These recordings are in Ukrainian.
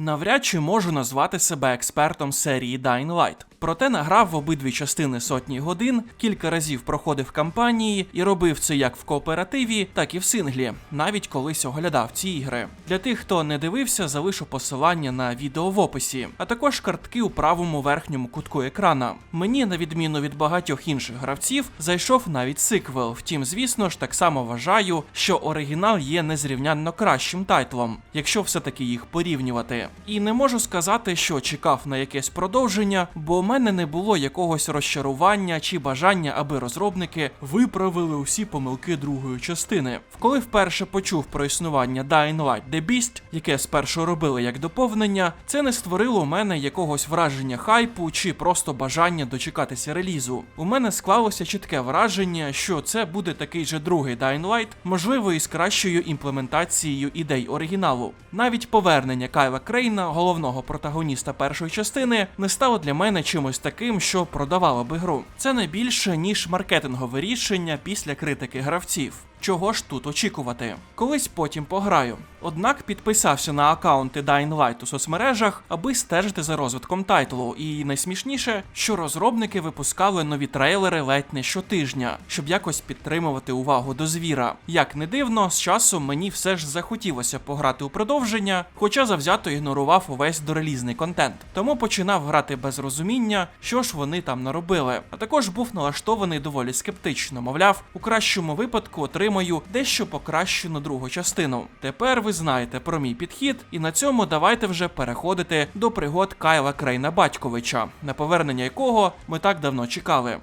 Навряд чи можу назвати себе експертом серії Dying Light. Проте награв в обидві частини сотні годин, кілька разів проходив кампанії і робив це як в кооперативі, так і в синглі, навіть колись оглядав ці ігри. Для тих, хто не дивився, залишу посилання на відео в описі, а також картки у правому верхньому кутку екрана. Мені, на відміну від багатьох інших гравців, зайшов навіть сиквел. Втім, звісно ж, так само вважаю, що оригінал є незрівнянно кращим тайтлом, якщо все-таки їх порівнювати. І не можу сказати, що чекав на якесь продовження, бо мене не було якогось розчарування чи бажання, аби розробники виправили усі помилки другої частини. Коли вперше почув про існування Dying Light The Beast, яке спершу робили як доповнення, це не створило у мене якогось враження хайпу чи просто бажання дочекатися релізу. У мене склалося чітке враження, що це буде такий же другий Dying Light, можливо, із кращою імплементацією ідей оригіналу. Навіть повернення Кайла Крейна, головного протагоніста першої частини, не стало для мене чимось таким, що продавало би гру. Це не більше ніж маркетингове рішення після критики гравців. Чого ж тут очікувати? Колись потім пограю. Однак підписався на аккаунти Dying Light у соцмережах, аби стежити за розвитком тайтлу. І найсмішніше, що розробники випускали нові трейлери ледь не щотижня, щоб якось підтримувати увагу до звіра. Як не дивно, з часом мені все ж захотілося пограти у продовження, хоча завзято ігнорував увесь дорелізний контент. Тому починав грати без розуміння, що ж вони там наробили. А також був налаштований доволі скептично, мовляв, у кращому випадку отримаю дещо покращену другу частину. Тепер ви знаєте про мій підхід, і на цьому давайте вже переходити до пригод Кайла Крейна Батьковича, на повернення якого ми так давно чекали.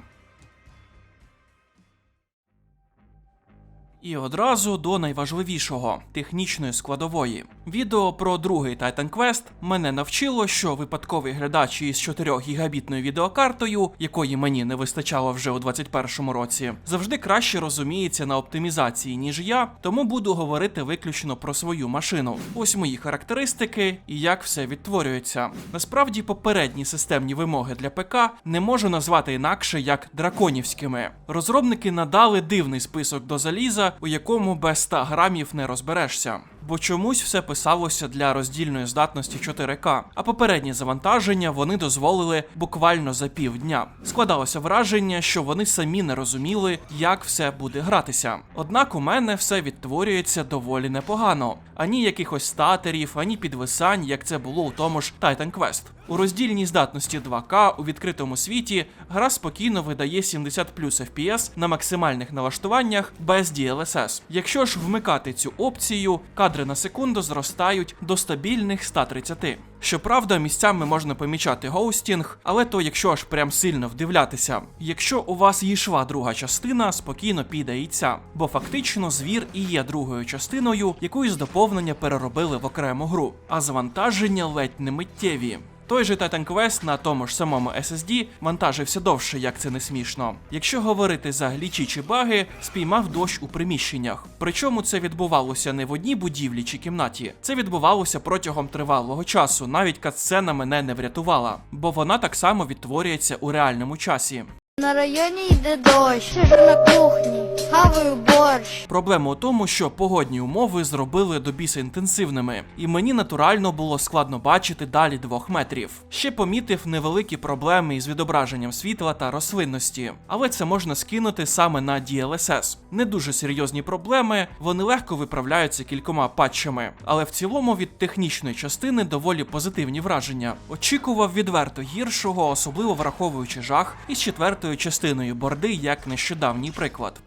І одразу до найважливішого технічної складової. Відео про другий Titan Quest мене навчило, що випадковий глядач із 4 гігабітною відеокартою, якої мені не вистачало вже у 2021 році, завжди краще розуміється на оптимізації, ніж я, тому буду говорити виключно про свою машину. Ось мої характеристики і як все відтворюється. Насправді, попередні системні вимоги для ПК не можу назвати інакше як драконівськими. Розробники надали дивний список до заліза, у якому без 100 грамів не розберешся. Бо чомусь все писалося для роздільної здатності 4К, а попередні завантаження вони дозволили буквально за півдня. Складалося враження, що вони самі не розуміли, як все буде гратися. Однак у мене все відтворюється доволі непогано. Ані якихось статерів, ані підвисань, як це було у тому ж Titan Quest. У роздільній здатності 2К у відкритому світі гра спокійно видає 70 плюс FPS на максимальних налаштуваннях без DLSS. Якщо ж вмикати цю опцію, кадри на секунду зростають до стабільних 130. Щоправда, місцями можна помічати гоустінг, але то якщо аж прям сильно вдивлятися. Якщо у вас йшла друга частина, спокійно піде і ця, бо фактично звір і є другою частиною, яку із доповнення переробили в окрему гру, а завантаження ледь не миттєві. Той же Titan Quest на тому ж самому SSD вантажився довше, як це не смішно. Якщо говорити за глічі чи баги, спіймав дощ у приміщеннях. Причому це відбувалося не в одній будівлі чи кімнаті, це відбувалося протягом тривалого часу. Навіть катсцена мене не врятувала, бо вона так само відтворюється у реальному часі. На районі йде дощ, сижу на кухні, хаваю борщ. Проблема у тому, що погодні умови зробили до біса інтенсивними, і мені натурально було складно бачити далі двох метрів. Ще помітив невеликі проблеми із відображенням світла та рослинності, але це можна скинути саме на DLSS. Не дуже серйозні проблеми, вони легко виправляються кількома патчами, але в цілому від технічної частини доволі позитивні враження. Очікував відверто гіршого, особливо враховуючи жах із четвертою частиною борди, як нещодавній приклад.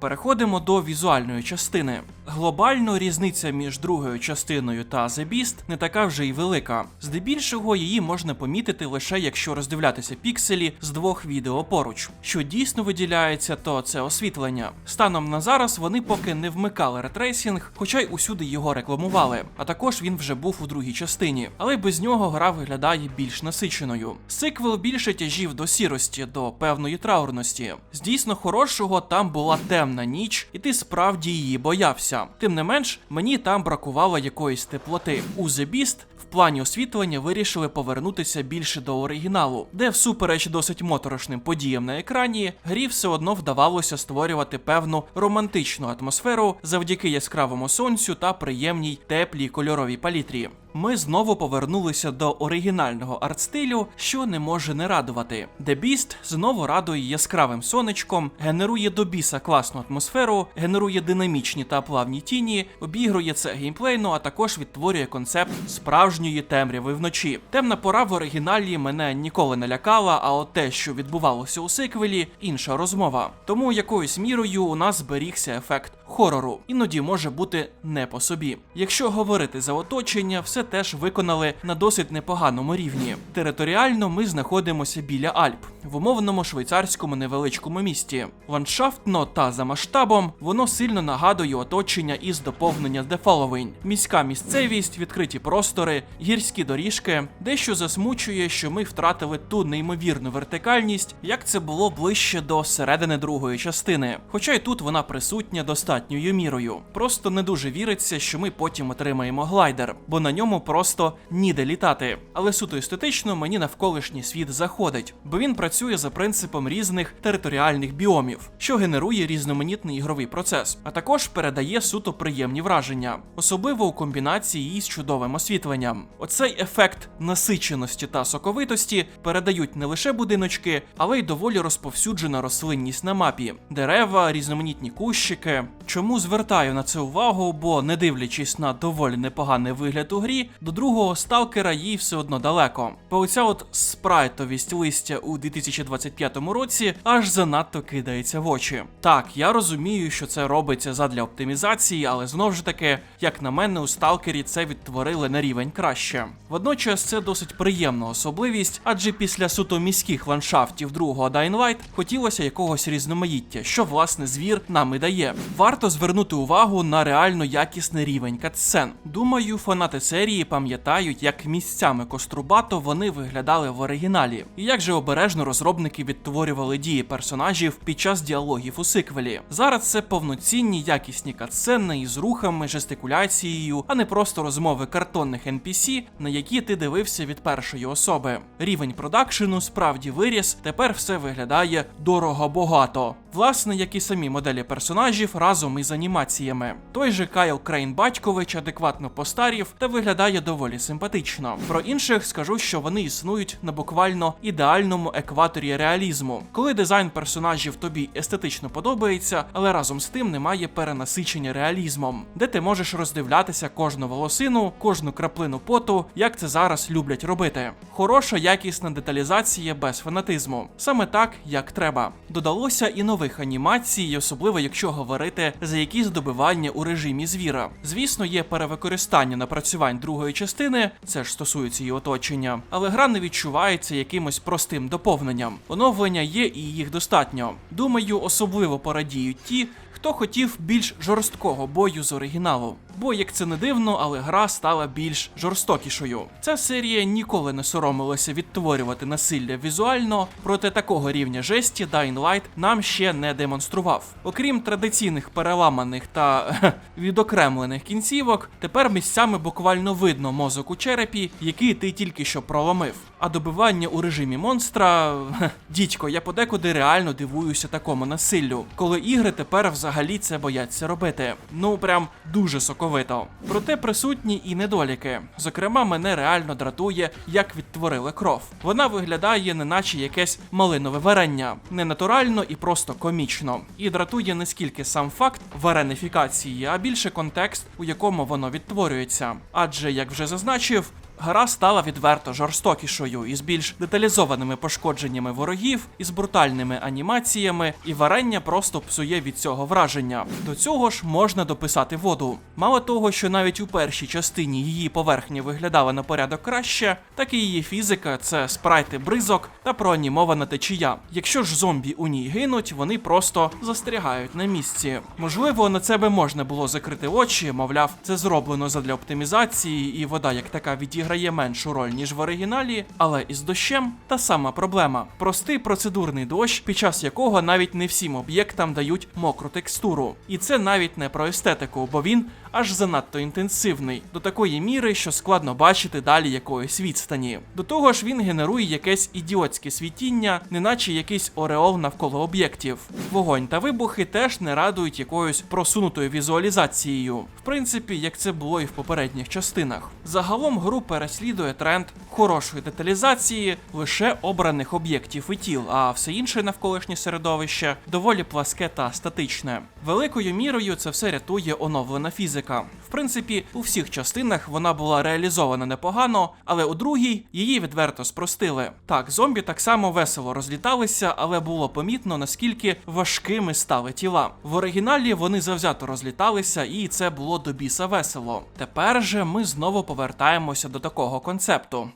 Переходимо до візуальної частини. Глобально різниця між другою частиною та The Beast не така вже й велика. Здебільшого її можна помітити лише якщо роздивлятися пікселі з двох відео поруч. Що дійсно виділяється, то це освітлення. Станом на зараз вони поки не вмикали ретрейсінг, хоча й усюди його рекламували. А також він вже був у другій частині, але без нього гра виглядає більш насиченою. Сиквел більше тяжів до сірості, до певної траурності. З дійсно хорошого там була темна ніч, і ти справді її боявся. Подобався. Тим не менш, мені там бракувало якоїсь теплоти. У The Beast в плані освітлення вирішили повернутися більше до оригіналу, де, всупереч досить моторошним подіям на екрані, грі все одно вдавалося створювати певну романтичну атмосферу завдяки яскравому сонцю та приємній теплій кольоровій палітрі. Ми знову повернулися до оригінального артстилю, що не може не радувати. The Beast знову радує яскравим сонечком, генерує до біса класну атмосферу, генерує динамічні та плавні тіні, обігрує це геймплейно, а також відтворює концепт справжньої темряви вночі. Темна пора в оригіналі мене ніколи не лякала, а от те, що відбувалося у сиквелі, інша розмова. Тому якоюсь мірою у нас зберігся ефект хорору, іноді може бути не по собі. Якщо говорити за оточення, все теж виконали на досить непоганому рівні. Територіально ми знаходимося біля Альп в умовному швейцарському невеличкому місті. Ландшафтно та за масштабом воно сильно нагадує оточення із доповнення The. Міська місцевість, відкриті простори, гірські доріжки, дещо засмучує, що ми втратили ту неймовірну вертикальність, як це було ближче до середини другої частини. Хоча й тут вона присутня достатньою мірою. Просто не дуже віриться, що ми потім отримаємо глайдер, бо на ньому просто ніде літати. Але суто естетично мені навколишній світ заходить, бо він працює за принципом різних територіальних біомів, що генерує різноманітний ігровий процес, а також передає суто приємні враження, особливо у комбінації із чудовим освітленням. Оцей ефект насиченості та соковитості передають не лише будиночки, але й доволі розповсюджена рослинність на мапі, дерева, різноманітні кущики. Чому звертаю на це увагу? Бо не дивлячись на доволі непоганий вигляд у грі, до другого сталкера їй все одно далеко. Бо оця от спрайтовість листя у 2025 році аж занадто кидається в очі. Так, я розумію, що це робиться задля оптимізації, але знову ж таки, як на мене, у сталкері це відтворили на рівень краще. Водночас це досить приємна особливість, адже після суто міських ландшафтів другого Dying Light хотілося якогось різноманіття, що власне звір нам і дає. Варто звернути увагу на реально якісний рівень катсцен. Думаю, фанати серії пам'ятають, як місцями Кострубато вони виглядали в оригіналі, і як же обережно розробники відтворювали дії персонажів під час діалогів у сиквелі. Зараз це повноцінні якісні катсцени із рухами, жестикуляцією, а не просто розмови картонних NPC, на які ти дивився від першої особи. Рівень продакшену справді виріс, тепер все виглядає дорого багато. Власне, як і самі моделі персонажів разом із анімаціями. Той же Кайл Крейн батькович адекватно постарів та виглядає доволі симпатично. Про інших скажу, що вони існують на буквально ідеальному екваторі реалізму, коли дизайн персонажів тобі естетично подобається, але разом з тим немає перенасичення реалізмом, де ти можеш роздивлятися кожну волосину, кожну краплину поту, як це зараз люблять робити. Хороша якісна деталізація без фанатизму, саме так, як треба. Додалося і нових анімацій, особливо якщо говорити за якісь добивання у режимі звіра. Звісно, є перевикористання напрацювань другої частини, це ж стосується її оточення, але гра не відчувається якимось простим доповненням. Оновлення є і їх достатньо. Думаю, особливо порадіють ті, хто хотів більш жорсткого бою з оригіналу. Бо, як це не дивно, але гра стала більш жорстокішою. Ця серія ніколи не соромилася відтворювати насилля візуально, проте такого рівня жесті Dying Light нам ще не демонстрував. Окрім традиційних переламаних та відокремлених кінцівок, тепер місцями буквально видно мозок у черепі, який ти тільки що проломив. А добивання у режимі монстра. Дідько, я подекуди реально дивуюся такому насиллю, коли ігри тепер взагалі це бояться робити. Ну прям дуже соковито. Проте присутні і недоліки. Зокрема, мене реально дратує, як відтворили кров. Вона виглядає, неначе якесь малинове варення, ненатурально і просто комічно. І дратує не скільки сам факт варенифікації, а більше контекст, у якому воно відтворюється. Адже, як вже зазначив, Гра стала відверто жорстокішою із більш деталізованими пошкодженнями ворогів, із брутальними анімаціями, і варення просто псує від цього враження. До цього ж можна дописати воду. Мало того, що навіть у першій частині її поверхня виглядала на порядок краще, так і її фізика це спрайти бризок та проанімована течія. Якщо ж зомбі у ній гинуть, вони просто застрягають на місці. Можливо, на це би можна було закрити очі, мовляв, це зроблено задля оптимізації, і вода як така відіграє відіграє меншу роль, ніж в оригіналі, але із дощем та сама проблема. Простий процедурний дощ, під час якого навіть не всім об'єктам дають мокру текстуру. І це навіть не про естетику, бо він аж занадто інтенсивний, до такої міри, що складно бачити далі якоїсь відстані. До того ж, він генерує якесь ідіотське світіння, неначе якийсь ореол навколо об'єктів. Вогонь та вибухи теж не радують якоюсь просунутою візуалізацією, в принципі, як це було і в попередніх частинах. Загалом гру переслідує тренд хорошої деталізації лише обраних об'єктів і тіл, а все інше навколишнє середовище доволі пласке та статичне. Великою мірою це все рятує оновлена фізика. В принципі, у всіх частинах вона була реалізована непогано, але у другій її відверто спростили. Так, зомбі так само весело розліталися, але було помітно наскільки важкими стали тіла. В оригіналі вони завзято розліталися, і це було до біса весело. Тепер же ми знову повертаємося до такого концепту.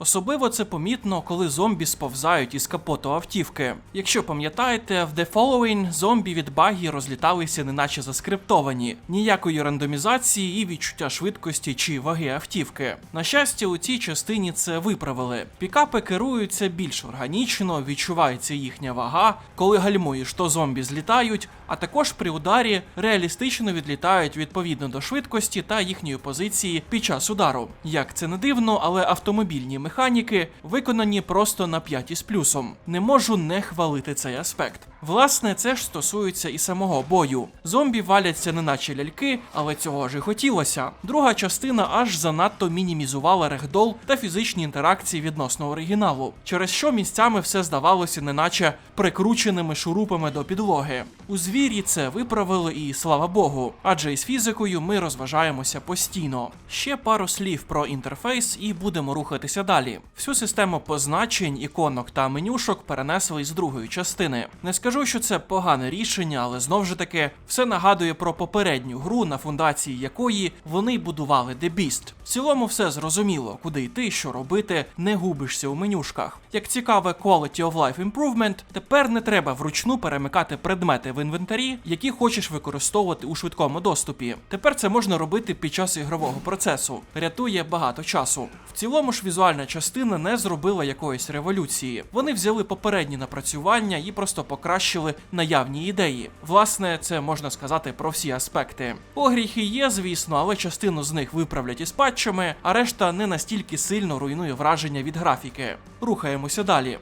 Особливо це помітно, коли зомбі сповзають із капоту автівки. Якщо пам'ятаєте, в The Following зомбі від багі розліталися неначе заскриптовані, ніякої рандомізації і відчуття швидкості чи ваги автівки. На щастя, у цій частині це виправили. Пікапи керуються більш органічно, відчувається їхня вага, коли гальмуєш, то зомбі злітають, а також при ударі реалістично відлітають відповідно до швидкості та їхньої позиції під час удару. Як це не дивно, але автомобільні механіки виконані просто на 5 із плюсом. Не можу не хвалити цей аспект. Власне, це ж стосується і самого бою. Зомбі валяться неначе ляльки, але цього ж і хотілося. Друга частина аж занадто мінімізувала регдол та фізичні інтеракції відносно оригіналу, через що місцями все здавалося неначе прикрученими шурупами до підлоги. У звірі це виправили і слава Богу, адже із фізикою ми розважаємося постійно. Ще пару слів про інтерфейс і будемо рухатися далі. Всю систему позначень, іконок та менюшок перенесли з другої частини. Не скажу, що це погане рішення, але знов же таки все нагадує про попередню гру, на фундації якої вони будували Beast. В цілому все зрозуміло, куди йти, що робити, не губишся у менюшках. Як цікаве Quality of Life Improvement, тепер не треба вручну перемикати предмети в інвентарі, які хочеш використовувати у швидкому доступі. Тепер це можна робити під час ігрового процесу. Рятує багато часу. В цілому ж візуальна частина не зробила якоїсь революції. Вони взяли попередні напрацювання і просто покращили наявні ідеї. Власне, це можна сказати про всі аспекти. Огріхи є, звісно, але частину з них виправлять із патчами, а решта не настільки сильно руйнує враження від графіки. Рухаємося далі.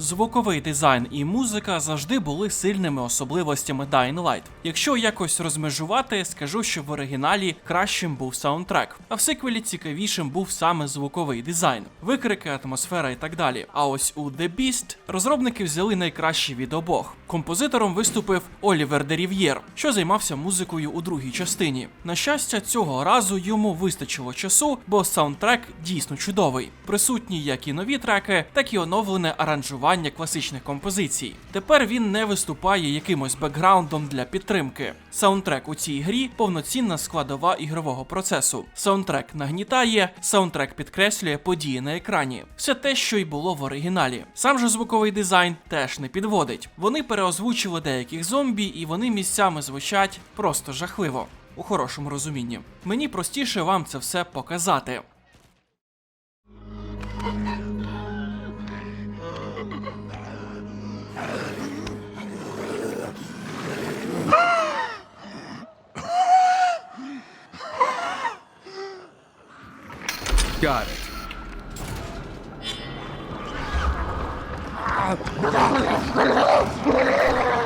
Звуковий дизайн і музика завжди були сильними особливостями Dying Light. Якщо якось розмежувати, скажу, що в оригіналі кращим був саундтрек, а в сиквелі цікавішим був саме звуковий дизайн, викрики, атмосфера і так далі. А ось у The Beast розробники взяли найкраще від обох. Композитором виступив Олівер Дерів'єр, що займався музикою у другій частині. На щастя, цього разу йому вистачило часу, бо саундтрек дійсно чудовий. Присутні як і нові треки, так і оновлене аранжування класичних композицій. Тепер він не виступає якимось бекграундом для підтримки. Саундтрек у цій грі повноцінна складова ігрового процесу. Саундтрек нагнітає, саундтрек підкреслює події на екрані. Все те, що й було в оригіналі. Сам же звуковий дизайн теж не підводить. Вони переозвучили деяких зомбі, і вони місцями звучать просто жахливо. У хорошому розумінні. Мені простіше вам це все показати. Got it.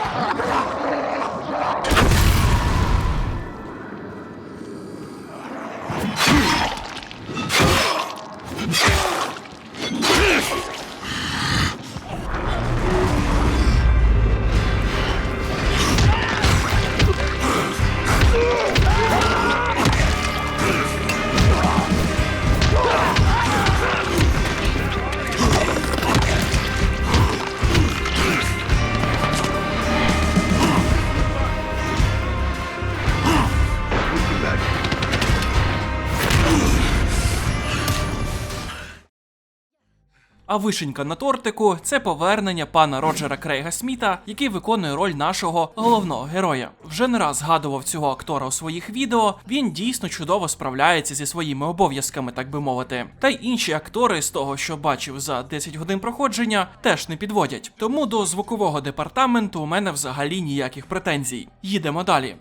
А вишенька на тортику це повернення пана Роджера Крейга Сміта, який виконує роль нашого головного героя. Вже не раз згадував цього актора у своїх відео. Він дійсно чудово справляється зі своїми обов'язками, так би мовити. Та й інші актори з того, що бачив за 10 годин проходження, теж не підводять. Тому до звукового департаменту у мене взагалі ніяких претензій. Їдемо далі.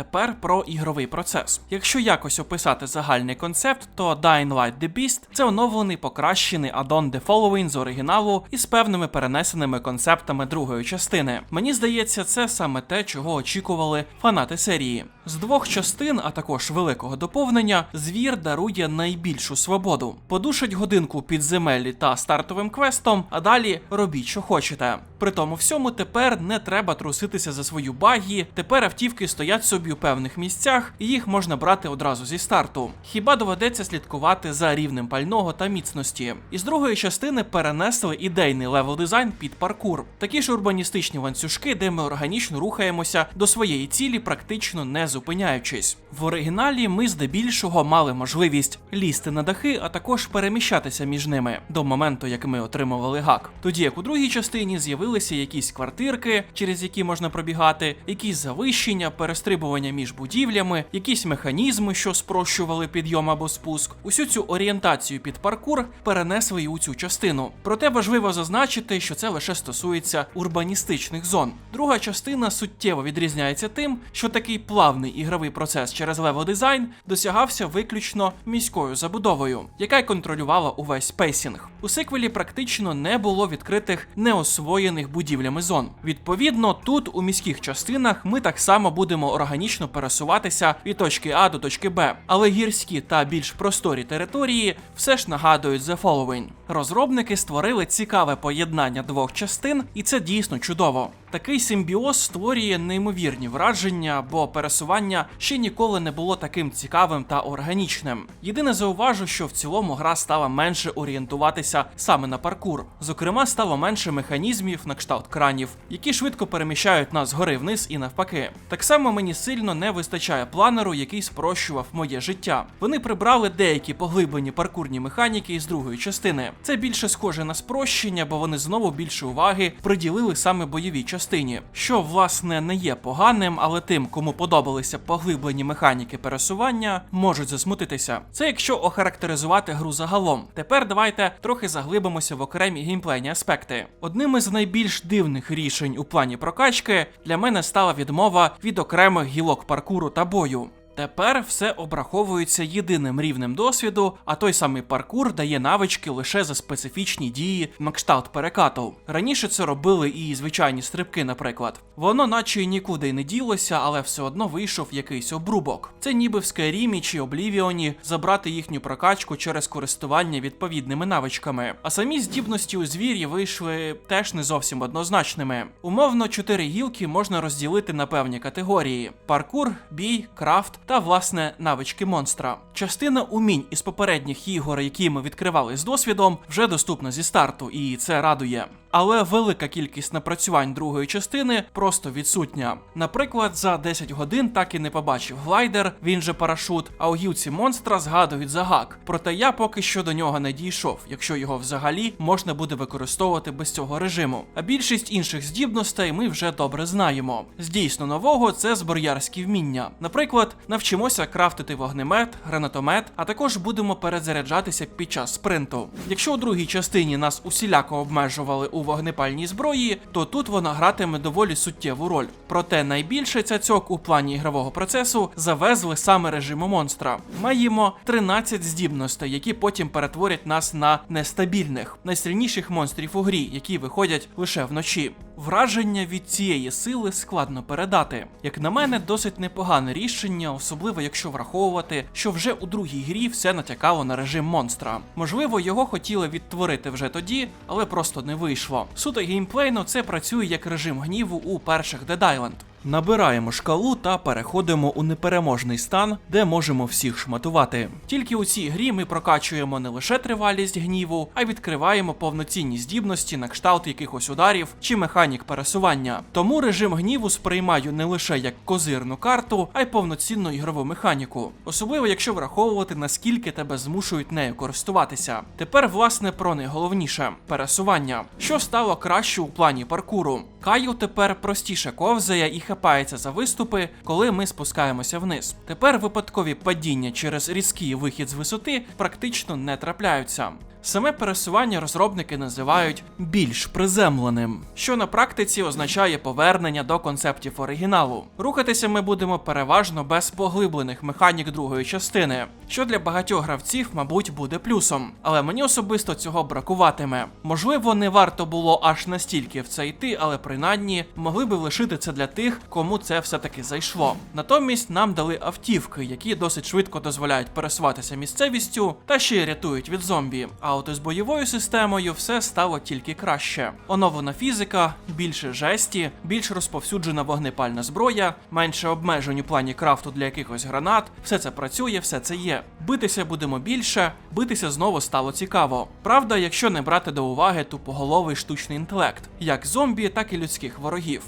Тепер про ігровий процес. Якщо якось описати загальний концепт, то Dying Light The Beast це оновлений покращений аддон The Following з оригіналу із певними перенесеними концептами другої частини. Мені здається, це саме те, чого очікували фанати серії. З двох частин, а також великого доповнення, звір дарує найбільшу свободу. Подушить годинку підземеллі та стартовим квестом, а далі робіть, що хочете. При тому всьому тепер не треба труситися за свою багі. Тепер автівки стоять собі у певних місцях, і їх можна брати одразу зі старту. Хіба доведеться слідкувати за рівнем пального та міцності. Із другої частини перенесли ідейний левел дизайн під паркур. Такі ж урбаністичні ланцюжки, де ми органічно рухаємося до своєї цілі, практично не зупиняючись. В оригіналі ми здебільшого мали можливість лізти на дахи, а також переміщатися між ними до моменту, як ми отримували гак. Тоді як у другій частині з'явилися якісь квартирки, через які можна пробігати, якісь завищення, перестрибування між будівлями, якісь механізми, що спрощували підйом або спуск. Усю цю орієнтацію під паркур перенесли і у цю частину. Проте важливо зазначити, що це лише стосується урбаністичних зон. Друга частина суттєво відрізняється тим, що такий плавний ігровий процес через левел дизайн досягався виключно міською забудовою, яка й контролювала увесь пейсінг. У сиквелі практично не було відкритих неосвоєних будівлями зон. Відповідно, тут у міських частинах ми так само будемо органічно пересуватися від точки А до точки Б, але гірські та більш просторі території все ж нагадують The Following. Розробники створили цікаве поєднання двох частин, і це дійсно чудово. Такий симбіоз створює неймовірні враження, бо пересування ще ніколи не було таким цікавим та органічним. Єдине зауважу, що в цілому гра стала менше орієнтуватися саме на паркур. Зокрема, стало менше механізмів на кшталт кранів, які швидко переміщають нас згори вниз і навпаки. Так само мені не вистачає планеру, який спрощував моє життя. Вони прибрали деякі поглиблені паркурні механіки із другої частини. Це більше схоже на спрощення, бо вони знову більше уваги приділили саме бойовій частині, що власне не є поганим, але тим, кому подобалися поглиблені механіки пересування, можуть засмутитися. Це якщо охарактеризувати гру загалом. Тепер давайте трохи заглибимося в окремі геймплейні аспекти. Одним із найбільш дивних рішень у плані прокачки для мене стала відмова від окремих гілок паркуру та бою. Тепер все обраховується єдиним рівнем досвіду, а той самий паркур дає навички лише за специфічні дії на кшталт перекату. Раніше це робили і звичайні стрибки, наприклад. Воно наче нікуди й не ділося, але все одно вийшов якийсь обрубок. Це ніби в Скайрімі чи Облівіоні забрати їхню прокачку через користування відповідними навичками. А самі здібності у звірі вийшли теж не зовсім однозначними. Умовно, чотири гілки можна розділити на певні категорії: паркур, бій, крафт та власне навички монстра. Частина умінь із попередніх ігор, які ми відкривали з досвідом, вже доступна зі старту, і це радує. Але велика кількість напрацювань другої частини просто відсутня. Наприклад, за 10 годин так і не побачив глайдер, він же парашут, а у гілці монстра згадують за гак. Проте я поки що до нього не дійшов, якщо його взагалі можна буде використовувати без цього режиму. А більшість інших здібностей ми вже добре знаємо. З дійсно нового це зброярські вміння. Наприклад, навчимося крафтити вогнемет, гранатомет, а також будемо перезаряджатися під час спринту. Якщо у другій частині нас усіляко обмежували у вогнепальній зброї, то тут вона гратиме доволі суттєву роль. Проте найбільше цяцьок у плані ігрового процесу завезли саме режиму монстра. Маємо 13 здібностей, які потім перетворять нас на нестабільних, найсильніших монстрів у грі, які виходять лише вночі. Враження від цієї сили складно передати. Як на мене, досить непогане рішення, особливо якщо враховувати, що вже у другій грі все натякало на режим монстра. Можливо, його хотіли відтворити вже тоді, але просто не вийшло. Суто геймплейно це працює як режим гніву у перших Dead Island. Набираємо шкалу та переходимо у непереможний стан, де можемо всіх шматувати. Тільки у цій грі ми прокачуємо не лише тривалість гніву, а й відкриваємо повноцінні здібності на кшталт якихось ударів чи механік пересування. Тому режим гніву сприймаю не лише як козирну карту, а й повноцінну ігрову механіку. Особливо, якщо враховувати наскільки тебе змушують нею користуватися. Тепер, власне, про найголовніше пересування, що стало краще у плані паркуру. Каю тепер простіше ковзає і хапається за виступи, коли ми спускаємося вниз. Тепер випадкові падіння через різкий вихід з висоти практично не трапляються. Саме пересування розробники називають більш приземленим, що на практиці означає повернення до концептів оригіналу. Рухатися ми будемо переважно без поглиблених механік другої частини, що для багатьох гравців, мабуть, буде плюсом. Але мені особисто цього бракуватиме. Можливо, не варто було аж настільки в це йти, але принаймні могли би лишити це для тих, кому це все-таки зайшло. Натомість нам дали автівки, які досить швидко дозволяють пересуватися місцевістю та ще й рятують від зомбі. А от із бойовою системою все стало тільки краще. Оновлена фізика, більше жесті, більш розповсюджена вогнепальна зброя, менше обмежень у плані крафту для якихось гранат. Все це працює, все це є. Битися будемо більше, битися знову стало цікаво. Правда, якщо не брати до уваги тупоголовий штучний інтелект, як зомбі, так і людських ворогів.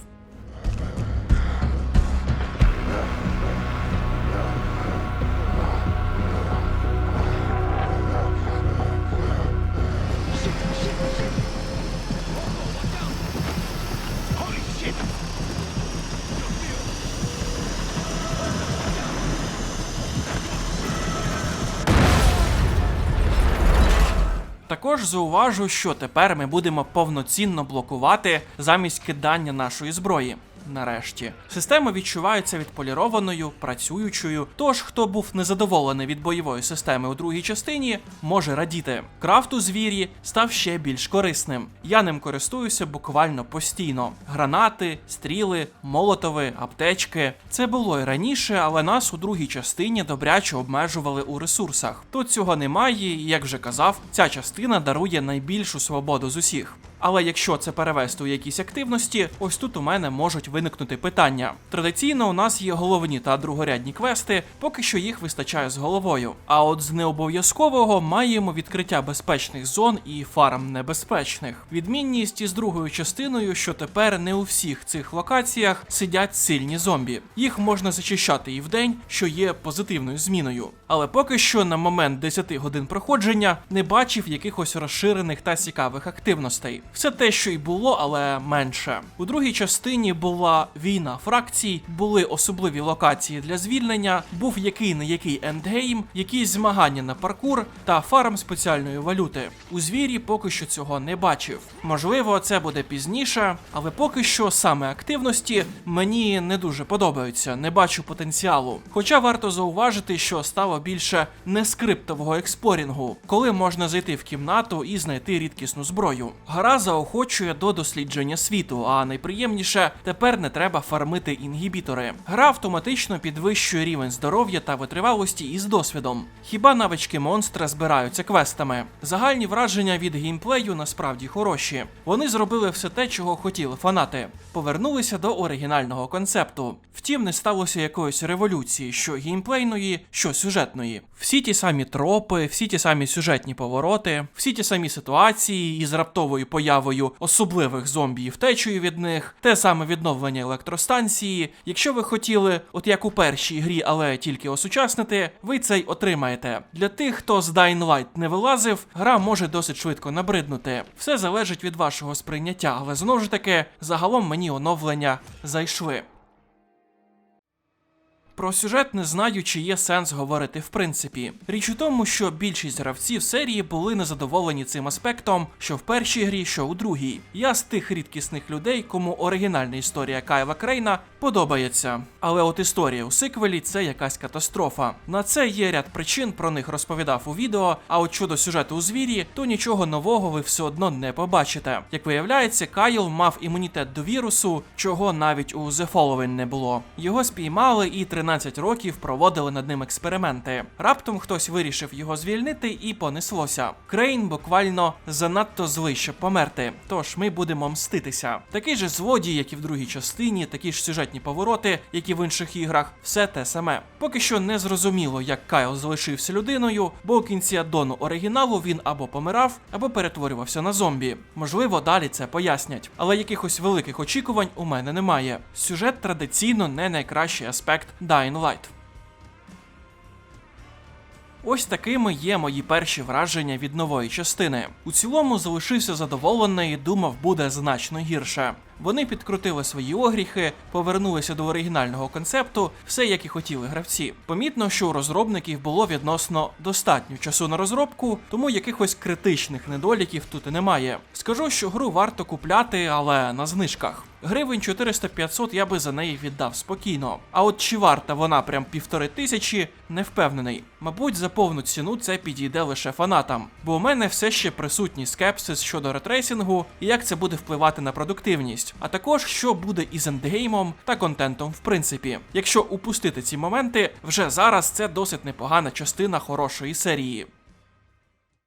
Також зауважу, що тепер ми будемо повноцінно блокувати замість кидання нашої зброї. Нарешті система відчувається відполірованою, працюючою. Тож, хто був незадоволений від бойової системи у другій частині, може радіти. Крафт у звірі став ще більш корисним. Я ним користуюся буквально постійно: гранати, стріли, молотови, аптечки. Це було і раніше, але нас у другій частині добряче обмежували у ресурсах. Тут цього немає, і як вже казав, ця частина дарує найбільшу свободу з усіх. Але якщо це перевести у якісь активності, ось тут у мене можуть виникнути питання. Традиційно у нас є головні та другорядні квести, поки що їх вистачає з головою. А от з необов'язкового маємо відкриття безпечних зон і фарм небезпечних. Відмінність із другою частиною, що тепер не у всіх цих локаціях сидять сильні зомбі. Їх можна зачищати і вдень, що є позитивною зміною. Але поки що на момент 10 годин проходження не бачив якихось розширених та цікавих активностей. Все те, що й було, але менше. У другій частині була війна фракцій, були особливі локації для звільнення, був який не який ендгейм, якісь змагання на паркур та фарм спеціальної валюти. У звірі поки що цього не бачив. Можливо, це буде пізніше, але поки що саме активності мені не дуже подобаються, не бачу потенціалу. Хоча варто зауважити, що стало більше нескриптового експорінгу, коли можна зайти в кімнату і знайти рідкісну зброю. Гра заохочує до дослідження світу, а найприємніше тепер не треба фармити інгібітори. Гра автоматично підвищує рівень здоров'я та витривалості із досвідом. Хіба навички монстра збираються квестами? Загальні враження від геймплею насправді хороші. Вони зробили все те, чого хотіли фанати. Повернулися до оригінального концепту. Втім, не сталося якоїсь революції, що геймплейної, що сюжетної. Всі ті самі тропи, всі ті самі сюжетні повороти, всі ті самі ситуації із раптовою появою особливих зомбі і втечею від них, те саме відновлення електростанції. Якщо ви хотіли, от як у першій грі, але тільки осучаснити, ви цей отримаєте. Для тих, хто з Dying Light не вилазив, гра може досить швидко набриднути. Все залежить від вашого сприйняття, але знову ж таки, загалом мені оновлення зайшли. Про сюжет не знаю, чи є сенс говорити в принципі. Річ у тому, що більшість гравців серії були незадоволені цим аспектом, що в першій грі, що у другій. Я з тих рідкісних людей, кому оригінальна історія Кайла Крейна подобається. Але от історія у сиквелі це якась катастрофа. На це є ряд причин, про них розповідав у відео. А от щодо сюжету у звірі, то нічого нового ви все одно не побачите. Як виявляється, Кайл мав імунітет до вірусу, чого навіть у The Following не було. Його спіймали і три 13 років проводили над ним експерименти. Раптом хтось вирішив його звільнити і понеслося. Крейн буквально занадто злий, щоб померти. Тож ми будемо мститися. Такий же злодій, як і в другій частині, такі ж сюжетні повороти, як і в інших іграх, все те саме. Поки що не зрозуміло, як Кайл залишився людиною, бо у кінці аддону оригіналу він або помирав, або перетворювався на зомбі. Можливо, далі це пояснять, але якихось великих очікувань у мене немає. Сюжет традиційно не найкращий аспект Dying Light. Ось такими є мої перші враження від нової частини. У цілому залишився задоволений і думав, буде значно гірше. Вони підкрутили свої огріхи, повернулися до оригінального концепту, все як і хотіли гравці. Помітно, що у розробників було відносно достатньо часу на розробку, тому якихось критичних недоліків тут і немає. Скажу, що гру варто купляти, але на знижках. Гривень 400-500 я би за неї віддав спокійно. А от чи варта вона прям півтори тисячі, не впевнений. Мабуть, за повну ціну це підійде лише фанатам, бо у мене все ще присутній скепсис щодо ретрейсингу і як це буде впливати на продуктивність, а також що буде із ендгеймом та контентом в принципі. Якщо упустити ці моменти, вже зараз це досить непогана частина хорошої серії.